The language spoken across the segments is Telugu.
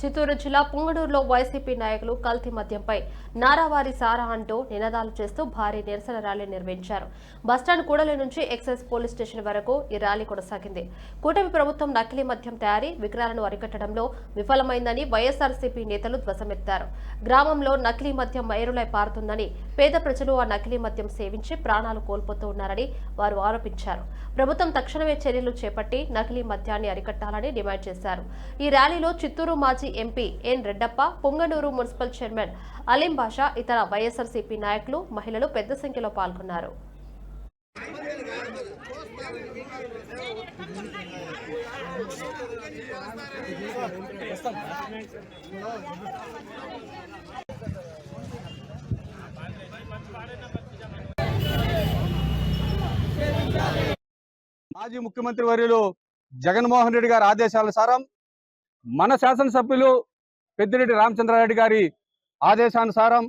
చిత్తూరు జిల్లా పుంగనూరులో వైసీపీ నాయకులు కల్తీ మద్యంపై నారావారి సారా అంటూ నినాదాలు చేస్తూ భారీ నిరసన ర్యాలీ నిర్వహించారు. బస్టాండ్ కూడలి నుంచి ఎక్సైజ్ పోలీస్ స్టేషన్ వరకు ఈ ర్యాలీ కొనసాగింది. కూటమి ప్రభుత్వం నకిలీ మద్యం తయారీ విక్రయాలను అరికట్టడంలో విఫలమైందని వైఎస్ఆర్సీపీ నేతలు ధ్వసమెత్తారు. గ్రామంలో నకిలీ మద్యం మైరులై పారుతుందని పేద ప్రజలు ఆ నకిలీ మద్యం సేవించి ప్రాణాలు కోల్పోతూ ఉన్నారని వారు ఆరోపించారు. ప్రభుత్వం తక్షణమే చర్యలు చేపట్టి నకిలీ మద్యాన్ని అరికట్టాలని డిమాండ్ చేశారు. ఈ ర్యాలీలో చిత్తూరు మాజీ MP N Reddappa Punganur municipal chairman Aleem Basha ఇతర వైఎస్ఆర్సీపీ నాయకులు మహిళలు పెద్ద సంఖ్యలో పాల్గొన్నారు. మాజీ ముఖ్యమంత్రి వర్యులు జగన్మోహన్ రెడ్డి గారి ఆదేశానుసారం మన శాసనసభ్యులు పెద్దిరెడ్డి రామచంద్రారెడ్డి గారి ఆదేశానుసారం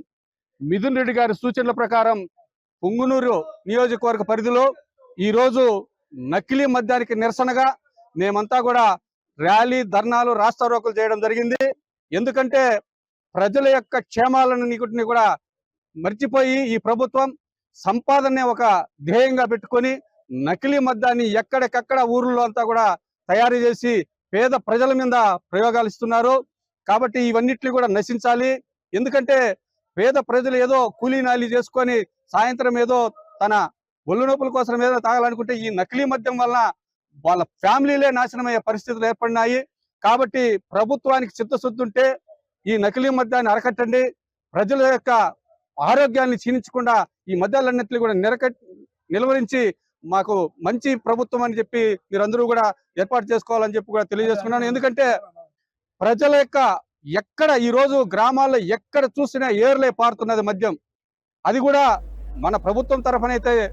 మిథున్ రెడ్డి గారి సూచనల ప్రకారం పుంగునూరు నియోజకవర్గ పరిధిలో ఈరోజు నకిలీ మద్యానికి నిరసనగా మేమంతా కూడా ర్యాలీ ధర్నాలు రాస్తారోకలు చేయడం జరిగింది. ఎందుకంటే ప్రజల యొక్క క్షేమాలను కూడా మర్చిపోయి ఈ ప్రభుత్వం సంపాదనే ఒక ధ్యేయంగా పెట్టుకొని నకిలీ మద్యాన్ని ఎక్కడికక్కడ ఊర్లో అంతా కూడా తయారు చేసి పేద ప్రజల మీద ప్రయోగాలు ఇస్తున్నారు. కాబట్టి ఇవన్నిటిని కూడా నశించాలి. ఎందుకంటే పేద ప్రజలు ఏదో కూలీ నాలి చేసుకొని సాయంత్రం ఏదో తన ఒళ్ళు నొప్పుల కోసం ఏదో తాగాలనుకుంటే ఈ నకిలీ మద్యం వలన వాళ్ళ ఫ్యామిలీలే నాశనమయ్యే పరిస్థితులు ఏర్పడినాయి. కాబట్టి ప్రభుత్వానికి చిత్తశుద్ధి ఉంటే ఈ నకిలీ మద్యాన్ని అరకట్టండి. ప్రజల యొక్క ఆరోగ్యాన్ని క్షీణించకుండా ఈ మద్యాలన్నింటినీ కూడా నిరక నిలువరించి మాకు మంచి ప్రభుత్వం అని చెప్పి మీరందరూ కూడా ఏర్పాటు చేసుకోవాలని చెప్పి కూడా తెలియజేసుకున్నాను. ఎందుకంటే ప్రజల యొక్క ఎక్కడ ఈ రోజు గ్రామాల్లో ఎక్కడ చూసినా ఏర్లే పారుతున్నది మద్యం. అది కూడా మన ప్రభుత్వం తరఫునైతే